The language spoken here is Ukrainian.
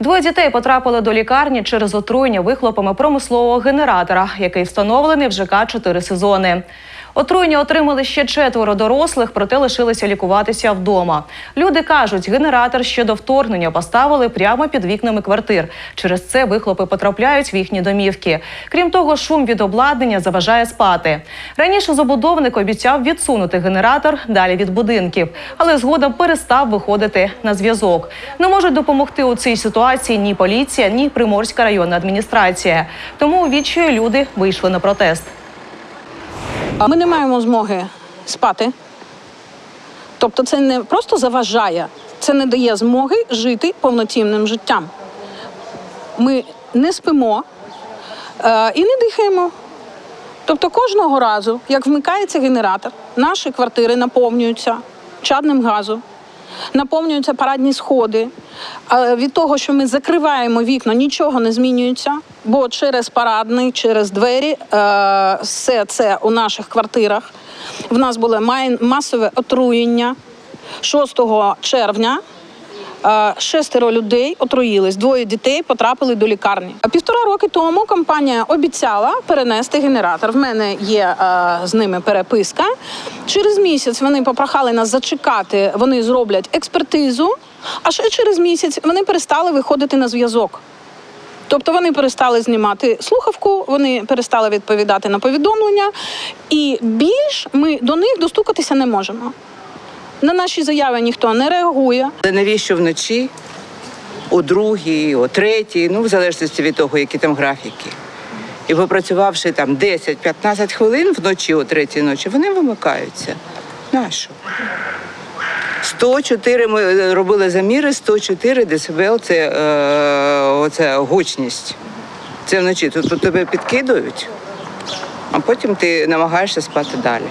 Двоє дітей потрапили до лікарні через отруєння вихлопами промислового генератора, який встановлений в ЖК чотири сезони. Отруєння отримали ще четверо дорослих, проте лишилися лікуватися вдома. Люди кажуть, генератор ще до вторгнення поставили прямо під вікнами квартир. Через це вихлопи потрапляють в їхні домівки. Крім того, шум від обладнання заважає спати. Раніше забудовник обіцяв відсунути генератор далі від будинків, але згодом перестав виходити на зв'язок. Не можуть допомогти у цій ситуації ні поліція, ні Приморська районна адміністрація. Тому у відчаю люди вийшли на протест. Ми не маємо змоги спати. Тобто це не просто заважає, це не дає змоги жити повноцінним життям. Ми не спимо е, і не дихаємо. Тобто кожного разу, як вмикається генератор, наші квартири наповнюються чадним газом, наповнюються парадні сходи. Від того, що ми закриваємо вікна, нічого не змінюється, бо через парадний, через двері е, все це у наших квартирах. В нас було масове отруєння 6 червня. Е, Шестеро людей отруїлись, двоє дітей потрапили до лікарні. Півтора роки тому компанія обіцяла перенести генератор. В мене є е, з ними переписка. Через місяць вони попрохали нас зачекати, вони зроблять експертизу, а ще через місяць вони перестали виходити на зв'язок. Тобто вони перестали знімати слухавку, вони перестали відповідати на повідомлення, і більш ми до них достукатися не можемо. На наші заяви ніхто не реагує. Навіщо вночі, о другій, о третій, ну в залежності від того, які там графіки. І попрацювавши там 10-15 хвилин вночі, о третій ночі, вони вимикаються. Нащо? 104 ми е, робили заміри, 104 дБ це, е, оце гучність. Це вночі. Тобто тебе підкидують, а потім ти намагаєшся спати далі.